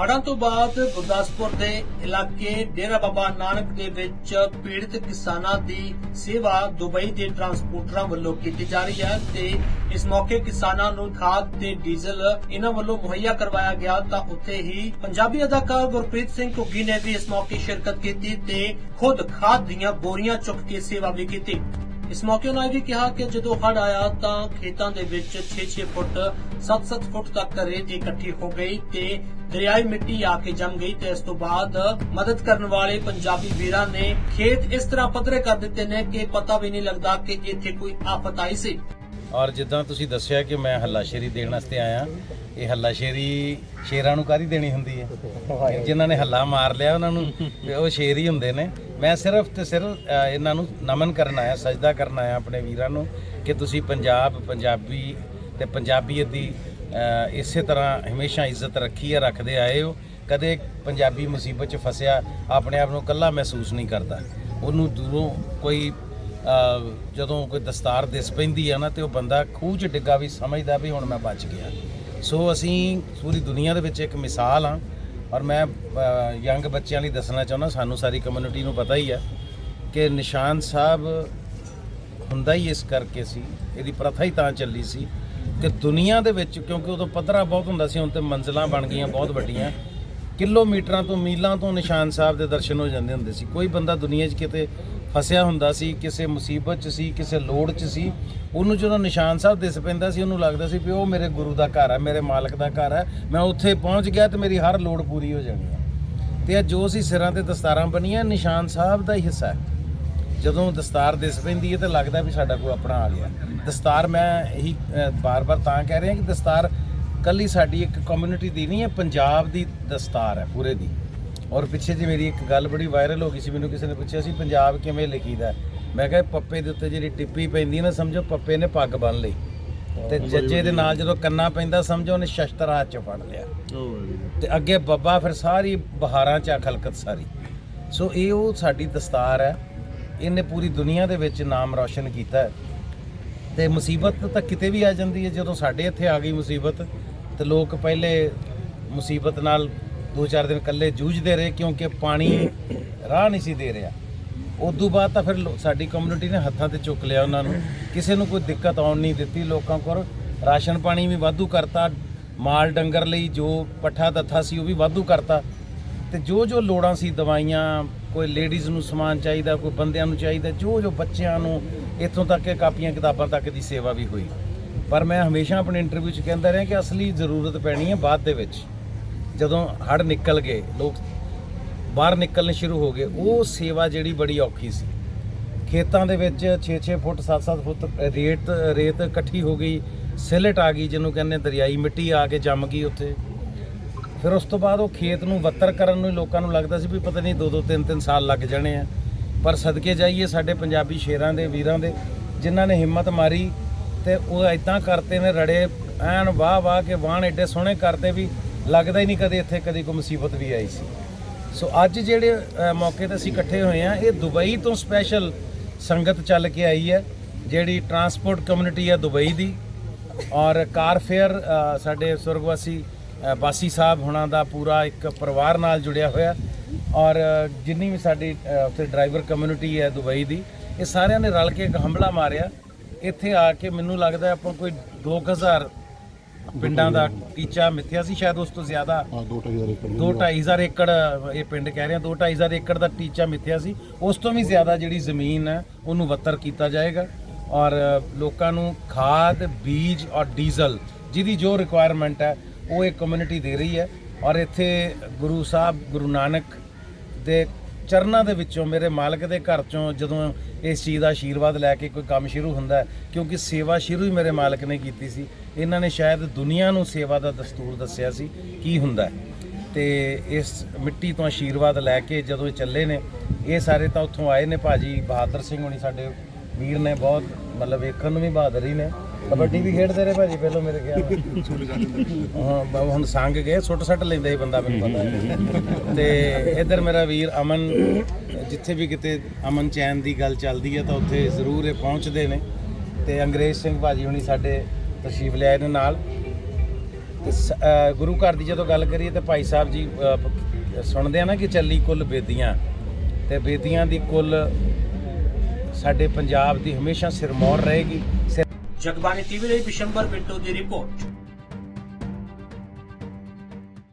ਹੜ੍ਹਾਂ ਤੋਂ ਬਾਅਦ ਗੁਰਦਾਸਪੁਰ ਦੇ ਇਲਾਕੇ ਡੇਰਾ ਬਾਬਾ ਨਾਨਕ ਦੇ ਵਿੱਚ ਪੀੜਤ ਕਿਸਾਨਾਂ ਦੀ ਸੇਵਾ ਦੁਬਈ ਦੇ ਟਰਾਂਸਪੋਰਟਰਾਂ ਵੱਲੋਂ ਕੀਤੀ ਜਾ ਰਹੀ ਹੈ ਤੇ ਇਸ ਮੌਕੇ ਕਿਸਾਨਾਂ ਨੂੰ ਖਾਦ ਤੇ ਡੀਜ਼ਲ ਇਹਨਾਂ ਵੱਲੋਂ ਮੁਹੱਈਆ ਕਰਵਾਇਆ ਗਿਆ ਤਾਂ ਉੱਥੇ ਹੀ ਪੰਜਾਬੀ ਅਦਾਕਾਰ ਗੁਰਪ੍ਰੀਤ ਸਿੰਘ ਘੁੱਗੀ ਨੇ ਵੀ ਇਸ ਮੌਕੇ ਸ਼ਿਰਕਤ ਕੀਤੀ ਤੇ ਖੁਦ ਖਾਦ ਦੀਆਂ ਬੋਰੀਆਂ ਚੁੱਕ ਕੇ ਸੇਵਾ ਵੀ ਕੀਤੀ। ਇਸ ਮੌਕੇ ਉਹਨਾਂ ਇਹ ਵੀ ਕਿਹਾ ਕਿ ਜਦੋਂ ਹੜ੍ਹ ਆਇਆ ਤਾਂ ਖੇਤਾਂ ਦੇ ਵਿੱਚ 6-6 ਫੁੱਟ 7-7 ਫੁੱਟ ਤੱਕ ਰੇਤ ਇਕੱਠੀ ਹੋ ਗਈ ਤੇ ਦਰਿਆਈ ਮਿੱਟੀ ਆ ਕੇ ਜੰਮ ਗਈ ਤੇ ਇਸ ਤੋਂ ਬਾਅਦ ਮਦਦ ਕਰਨ ਵਾਲੇ ਪੰਜਾਬੀ ਵੀਰਾਂ ਨੇ ਖੇਤ ਇਸ ਤਰ੍ਹਾਂ ਪੱਧਰੇ ਕਰ ਦਿੱਤੇ ਨੇ ਕਿ ਪਤਾ ਵੀ ਨਹੀਂ ਲੱਗਦਾ ਕਿ ਇੱਥੇ ਕੋਈ ਆਫਤ ਆਈ ਸੀ। ਔਰ ਜਿੱਦਾਂ ਤੁਸੀਂ ਦੱਸਿਆ ਕਿ ਮੈਂ ਹੱਲਾਸ਼ੇਰੀ ਦੇਣ ਵਾਸਤੇ ਆਇਆ ਇਹ ਹੱਲਾਸ਼ੇਰੀ ਸ਼ੇਰਾਂ ਨੂੰ ਕਾਦੀ ਦੇਣੀ ਹੁੰਦੀ ਹੈ? ਜਿਨ੍ਹਾਂ ਨੇ ਹੱਲਾ ਮਾਰ ਲਿਆ ਉਹਨਾਂ ਨੂੰ ਉਹ ਸ਼ੇਰ ਹੀ ਹੁੰਦੇ ਨੇ। ਮੈਂ ਸਿਰਫ ਤੇ ਸਿਰਫ ਇਹਨਾਂ ਨੂੰ ਨਮਨ ਕਰਨ ਆਇਆ, ਸਜਦਾ ਕਰਨ ਆਇਆ ਆਪਣੇ ਵੀਰਾਂ ਨੂੰ ਕਿ ਤੁਸੀਂ ਪੰਜਾਬ, ਪੰਜਾਬੀ ਤੇ ਪੰਜਾਬੀਅਤ ਦੀ ਇਸੇ ਤਰ੍ਹਾਂ ਹਮੇਸ਼ਾ ਇੱਜ਼ਤ ਰੱਖੀ ਹੈ, ਰੱਖਦੇ ਆਏ ਹੋ। ਕਦੇ ਪੰਜਾਬੀ ਮੁਸੀਬਤ 'ਚ ਫਸਿਆ, ਆਪਣੇ ਆਪ ਨੂੰ ਇਕੱਲਾ ਮਹਿਸੂਸ ਨਹੀਂ ਕਰਦਾ। ਉਹਨੂੰ ਦੂਰੋਂ ਕੋਈ ਜਦੋਂ ਕੋਈ ਦਸਤਾਰ ਦਿਸ ਪੈਂਦੀ ਆ ਨਾ ਤੇ ਉਹ ਬੰਦਾ ਖੂਹ 'ਚ ਡਿੱਗਾ ਵੀ ਸਮਝਦਾ ਵੀ ਹੁਣ ਮੈਂ ਬਚ ਗਿਆ। ਸੋ ਅਸੀਂ ਪੂਰੀ ਦੁਨੀਆ ਦੇ ਵਿੱਚ ਇੱਕ ਮਿਸਾਲ ਆ ਔਰ ਮੈਂ ਯੰਗ ਬੱਚਿਆਂ ਲਈ ਦੱਸਣਾ ਚਾਹੁੰਦਾ, ਸਾਨੂੰ ਸਾਰੀ ਕਮਿਊਨਿਟੀ ਨੂੰ ਪਤਾ ਹੀ ਹੈ ਕਿ ਨਿਸ਼ਾਨ ਸਾਹਿਬ ਹੁੰਦਾ ਹੀ ਇਸ ਕਰਕੇ ਸੀ, ਇਹਦੀ ਪ੍ਰਥਾ ਹੀ ਤਾਂ ਚੱਲੀ ਸੀ ਕਿ ਦੁਨੀਆ ਦੇ ਵਿੱਚ, ਕਿਉਂਕਿ ਉਦੋਂ ਪੱਧਰਾ ਬਹੁਤ ਹੁੰਦਾ ਸੀ, ਹੁਣ ਤੇ ਮੰਜ਼ਲਾਂ ਬਣ ਗਈਆਂ ਬਹੁਤ ਵੱਡੀਆਂ, ਕਿਲੋਮੀਟਰਾਂ ਤੋਂ ਮੀਲਾਂ ਤੋਂ ਨਿਸ਼ਾਨ ਸਾਹਿਬ ਦੇ ਦਰਸ਼ਨ ਹੋ ਜਾਂਦੇ ਹੁੰਦੇ ਸੀ। ਕੋਈ ਬੰਦਾ ਦੁਨੀਆ 'ਚ ਕਿਤੇ ਫਸਿਆ ਹੁੰਦਾ ਸੀ, ਕਿਸੇ ਮੁਸੀਬਤ 'ਚ ਸੀ, ਕਿਸੇ ਲੋੜ 'ਚ ਸੀ, ਉਹਨੂੰ ਜਦੋਂ ਨਿਸ਼ਾਨ ਸਾਹਿਬ ਦਿਸ ਪੈਂਦਾ ਸੀ, ਉਹਨੂੰ ਲੱਗਦਾ ਸੀ ਵੀ ਉਹ ਮੇਰੇ ਗੁਰੂ ਦਾ ਘਰ ਹੈ, ਮੇਰੇ ਮਾਲਕ ਦਾ ਘਰ ਹੈ, ਮੈਂ ਉੱਥੇ ਪਹੁੰਚ ਗਿਆ ਤੇ ਮੇਰੀ ਹਰ ਲੋੜ ਪੂਰੀ ਹੋ ਜਾਣੀ ਹੈ। ਤੇ ਇਹ ਜੋ ਸੀ ਸਿਰਾਂ ਤੇ ਦਸਤਾਰਾਂ ਬਣੀਆਂ, ਨਿਸ਼ਾਨ ਸਾਹਿਬ ਦਾ ਹੀ ਹਿੱਸਾ ਹੈ। ਜਦੋਂ ਦਸਤਾਰ ਦਿਸ ਪੈਂਦੀ ਹੈ ਤਾਂ ਲੱਗਦਾ ਵੀ ਸਾਡਾ ਕੋਈ ਆਪਣਾ ਆ ਗਿਆ। ਦਸਤਾਰ ਮੈਂ ਇਹੀ ਬਾਰ-ਬਾਰ ਤਾਂ ਕਹਿ ਰਿਹਾ ਕਿ ਦਸਤਾਰ ਕੱਲੀ ਸਾਡੀ ਇੱਕ ਕਮਿਊਨਿਟੀ ਦੀ ਨਹੀਂ ਹੈ, ਪੰਜਾਬ ਦੀ ਦਸਤਾਰ ਹੈ, ਪੂਰੇ ਦੀ। ਔਰ ਪਿੱਛੇ ਜੀ ਮੇਰੀ ਇੱਕ ਗੱਲ ਬੜੀ ਵਾਇਰਲ ਹੋ ਗਈ ਸੀ ਮੈਨੂੰ ਕਿਸੇ ਨੇ ਪੁੱਛਿਆ ਸੀ ਪੰਜਾਬ ਕਿਵੇਂ ਲਿਖੀਦਾ? ਮੈਂ ਕਿਹਾ ਪੱਪੇ ਦੇ ਉੱਤੇ ਜਿਹੜੀ ਟਿੱਪੀ ਪੈਂਦੀ ਹੈ ਨਾ ਸਮਝੋ ਪੱਪੇ ਨੇ ਪੱਗ ਬੰਨ ਲਈ। ਤੇ ਜੱਜੇ ਦੇ ਨਾਲ ਜਦੋਂ ਕੰਨਾ ਪੈਂਦਾ ਸਮਝੋ ਉਹਨੇ ਸ਼ਸਤਰ ਹੱਥ 'ਚ ਫੜ ਲਿਆ। ਤੇ ਅੱਗੇ ਬੱਬਾ ਫਿਰ ਸਾਰੀ ਬਹਾਰਾਂ 'ਚ ਆ ਖਲਕਤ ਸਾਰੀ। ਸੋ ਇਹ ਉਹ ਸਾਡੀ ਦਸਤਾਰ ਹੈ। ਇਹਨੇ ਪੂਰੀ ਦੁਨੀਆ ਦੇ ਵਿੱਚ ਨਾਮ ਰੌਸ਼ਨ ਕੀਤਾ ਤੇ ਮੁਸੀਬਤ ਤਾਂ ਕਿਤੇ ਵੀ ਆ ਜਾਂਦੀ ਹੈ। ਜਦੋਂ ਸਾਡੇ ਇੱਥੇ ਆ ਗਈ ਮੁਸੀਬਤ ਤੇ ਲੋਕ ਪਹਿਲੇ ਮੁਸੀਬਤ ਨਾਲ ਦੋ ਚਾਰ ਦਿਨ ਇਕੱਲੇ ਜੂਝਦੇ ਰਹੇ ਕਿਉਂਕਿ ਪਾਣੀ ਰਾਹ ਨਹੀਂ ਸੀ ਦੇ ਰਿਹਾ। ਉਦੋਂ ਬਾਅਦ ਤਾਂ ਫਿਰ ਸਾਡੀ ਕਮਿਊਨਿਟੀ ਨੇ ਹੱਥਾਂ ਤੇ ਚੁੱਕ ਲਿਆ ਉਹਨਾਂ ਨੂੰ। ਕਿਸੇ ਨੂੰ ਕੋਈ ਦਿੱਕਤ ਆਉਣ ਨਹੀਂ ਦਿੱਤੀ ਲੋਕਾਂ ਕੋਲ। ਰਾਸ਼ਨ ਪਾਣੀ ਵੀ ਵਾਧੂ ਕਰਤਾ। ਮਾਲ ਡੰਗਰ ਲਈ ਜੋ ਪੱਠਾ ਦੱਥਾ ਸੀ ਉਹ ਵੀ ਵਾਧੂ ਕਰਤਾ। ਤੇ ਜੋ ਜੋ ਲੋੜਾਂ ਸੀ ਦਵਾਈਆਂ, ਕੋਈ ਲੇਡੀਜ਼ ਨੂੰ ਸਮਾਨ ਚਾਹੀਦਾ, ਕੋਈ ਬੰਦਿਆਂ ਨੂੰ ਚਾਹੀਦਾ, ਜੋ ਜੋ ਬੱਚਿਆਂ ਨੂੰ ਇੱਥੋਂ ਤੱਕ ਕਿ ਕਾਪੀਆਂ ਕਿਤਾਬਾਂ ਤੱਕ ਦੀ ਸੇਵਾ ਵੀ ਹੋਈ। ਪਰ ਮੈਂ ਹਮੇਸ਼ਾ ਆਪਣੇ ਇੰਟਰਵਿਊ 'ਚ ਕਹਿੰਦਾ ਰਿਹਾ ਕਿ ਅਸਲੀ ਜ਼ਰੂਰਤ ਪੈਣੀ ਹੈ ਬਾਅਦ ਦੇ ਵਿੱਚ। ਜਦੋਂ ਹੜ ਨਿਕਲ ਗਏ, ਲੋਕ ਬਾਹਰ ਨਿਕਲਣੇ ਸ਼ੁਰੂ ਹੋ ਗਏ, ਉਹ ਸੇਵਾ ਜਿਹੜੀ ਬੜੀ ਔਖੀ ਸੀ। ਖੇਤਾਂ ਦੇ ਵਿੱਚ 6-6 ਫੁੱਟ 7-7 ਫੁੱਟ ਰੇਤ ਰੇਤ ਇਕੱਠੀ ਹੋ ਗਈ, ਸਿਲਟ ਆ ਗਈ ਜਿਹਨੂੰ ਕਹਿੰਦੇ ਦਰਿਆਈ ਮਿੱਟੀ ਆ ਕੇ ਜੰਮ ਗਈ ਉੱਥੇ। ਫਿਰ ਉਸ ਤੋਂ ਬਾਅਦ ਉਹ ਖੇਤ ਨੂੰ ਵੱਤਰ ਕਰਨ ਨੂੰ ਲੋਕਾਂ ਨੂੰ ਲੱਗਦਾ ਸੀ ਵੀ ਪਤਾ ਨਹੀਂ 2-2 3-3 ਸਾਲ ਲੱਗ ਜਾਣੇ ਆ। ਪਰ ਸਦਕੇ ਜਾਈਏ ਸਾਡੇ ਪੰਜਾਬੀ ਸ਼ੇਰਾਂ ਦੇ, ਵੀਰਾਂ ਦੇ, ਜਿਨ੍ਹਾਂ ਨੇ ਹਿੰਮਤ ਮਾਰੀ ਤੇ ਉਹ ਇਦਾਂ ਕਰਤੇ ਨੇ, ਰੜੇ ਐਨ ਵਾਹ ਵਾਹ ਕੇ ਵਾਹਣ ਐਡੇ ਸੋਹਣੇ ਕਰਦੇ ਵੀ ਲੱਗਦਾ ਹੀ ਨਹੀਂ ਕਦੇ ਇੱਥੇ ਕਦੀ ਕੋਈ ਮੁਸੀਬਤ ਵੀ ਆਈ ਸੀ। ਸੋ ਅੱਜ ਜਿਹੜੇ ਮੌਕੇ ਤੇ ਅਸੀਂ ਇਕੱਠੇ ਹੋਏ ਆ ਇਹ ਦੁਬਈ ਤੋਂ ਸਪੈਸ਼ਲ ਸੰਗਤ ਚੱਲ ਕੇ ਆਈ ਹੈ ਜਿਹੜੀ ਟਰਾਂਸਪੋਰਟ ਕਮਿਊਨਿਟੀ ਹੈ ਦੁਬਈ ਦੀ। ਔਰ ਕਾਰ ਫੇਅਰ ਸਾਡੇ ਸੁਰਗਵਾਸੀ ਬਾਸੀ ਸਾਹਿਬ ਹੁਣਾਂ ਦਾ ਪੂਰਾ ਇੱਕ ਪਰਿਵਾਰ ਨਾਲ ਜੁੜਿਆ ਹੋਇਆ। ਔਰ ਜਿੰਨੀ ਵੀ ਸਾਡੀ ਅ, ਉੱਥੇ ਡਰਾਈਵਰ ਕਮਿਊਨਿਟੀ ਹੈ ਦੁਬਈ ਦੀ ਇਹ ਸਾਰਿਆਂ ਨੇ ਰਲ ਕੇ ਇੱਕ ਹਮਲਾ ਮਾਰਿਆ। ਇੱਥੇ ਆ ਕੇ ਮੈਨੂੰ ਲੱਗਦਾ ਆਪਾਂ ਕੋਈ 2000 ਪਿੰਡਾਂ ਦਾ ਟੀਚਾ ਮਿੱਥਿਆ ਸੀ ਸ਼ਾਇਦ ਉਸ ਤੋਂ ਜ਼ਿਆਦਾ? ਹਾਂ ਦੋ ਢਾਈ ਹਜ਼ਾਰ ਏਕੜ ਦੋ ਢਾਈ ਹਜ਼ਾਰ ਏਕੜ ਇਹ ਪਿੰਡ ਕਹਿ ਰਿਹਾ ਦੋ ਢਾਈ ਹਜ਼ਾਰ ਏਕੜ ਦਾ ਟੀਚਾ ਮਿੱਥਿਆ ਸੀ। ਉਸ ਤੋਂ ਵੀ ਜ਼ਿਆਦਾ ਜਿਹੜੀ ਜ਼ਮੀਨ ਹੈ ਉਹਨੂੰ ਵੱਤਰ ਕੀਤਾ ਜਾਏਗਾ। ਔਰ ਲੋਕਾਂ ਨੂੰ ਖਾਦ ਬੀਜ ਔਰ ਡੀਜ਼ਲ ਜਿਹਦੀ ਜੋ ਰਿਕੁਆਇਰਮੈਂਟ ਹੈ ਉਹ ਇਹ ਕਮਿਊਨਿਟੀ ਦੇ ਰਹੀ ਹੈ। ਔਰ ਇੱਥੇ ਗੁਰੂ ਸਾਹਿਬ ਗੁਰੂ ਨਾਨਕ ਦੇ ਚਰਨਾਂ ਦੇ ਵਿੱਚੋਂ ਮੇਰੇ ਮਾਲਕ ਦੇ ਘਰ ਚੋਂ ਜਦੋਂ ਇਸ ਚੀਜ਼ ਦਾ ਆਸ਼ੀਰਵਾਦ ਲੈ ਕੇ ਕੋਈ ਕੰਮ ਸ਼ੁਰੂ ਹੁੰਦਾ ਹੈ, ਕਿਉਂਕਿ ਸੇਵਾ ਸ਼ੁਰੂ ਹੀ ਮੇਰੇ ਮਾਲਕ ਨੇ ਕੀਤੀ ਸੀ। ਇਹਨਾਂ ਨੇ ਸ਼ਾਇਦ ਦੁਨੀਆ ਨੂੰ ਸੇਵਾ ਦਾ ਦਸਤੂਰ ਦੱਸਿਆ ਸੀ, ਕੀ ਹੁੰਦਾ ਹੈ। ਤੇ ਇਸ ਮਿੱਟੀ ਤੋਂ ਆਸ਼ੀਰਵਾਦ ਲੈ ਕੇ ਜਦੋਂ ਇਹ ਚੱਲੇ ਨੇ, ਇਹ ਸਾਰੇ ਤਾਂ ਉੱਥੋਂ ਆਏ ਨੇ ਭਾਜੀ ਬਹਾਦਰ ਸਿੰਘ ਹੋਣੀ ਸਾਡੇ ਵੀਰ ਨੇ, ਬਹੁਤ ਮਤਲਬ ਵੇਖਣ ਨੂੰ ਵੀ ਬਹਾਦਰ ਹੀ ਨੇ। ਕਬੱਡੀ ਵੀ ਖੇਡਦੇ ਰਹੇ ਭਾਜੀ, ਪਹਿਲਾਂ ਮੇਰੇ ਖਿਆਲ ਹਾਂ ਬ- ਹੁਣ ਸੰਗ ਗਏ ਸੁੱਟ ਸੱਟ ਲੈਂਦਾ ਸੀ ਬੰਦਾ, ਮੈਨੂੰ ਪਤਾ ਤੇ ਇੱਧਰ ਮੇਰਾ ਵੀਰ ਅਮਨ, ਜਿੱਥੇ ਵੀ ਕਿਤੇ ਅਮਨ ਚੈਨ ਦੀ ਗੱਲ ਚੱਲਦੀ ਹੈ, ਤਾਂ ਉੱਥੇ ਜ਼ਰੂਰ ਇਹ ਪਹੁੰਚਦੇ ਨੇ। ਤੇ ਅੰਗਰੇਜ਼ ਸਿੰਘ ਭਾਜੀ ਹੁਣੀ ਸਾਡੇ ਤਸ਼ਰੀਫ ਲਿਆਏ ਨੇ ਨਾਲ। ਗੁਰੂ ਘਰ ਦੀ ਜਦੋਂ ਗੱਲ ਕਰੀਏ, ਤਾਂ ਭਾਈ ਸਾਹਿਬ ਜੀ ਸੁਣਦੇ ਆ ਨਾ ਕਿ ਚੱਲੀ ਕੁੱਲ ਬੇਦੀਆਂ। ਤੇ ਬੇਦੀਆਂ ਦੀ ਕੁੱਲ ਸਾਡੇ ਪੰਜਾਬ ਦੀ ਹਮੇਸ਼ਾ ਸਿਰਮੌਰ ਰਹੇਗੀ ਜਗਬਾਣੀ ਜਗਬਾਨੀ ਟੀਵੀ ਲਈ ਬਿਸ਼ੰਬਰ ਬਿੱਟੂ ਦੀ ਰਿਪੋਰਟ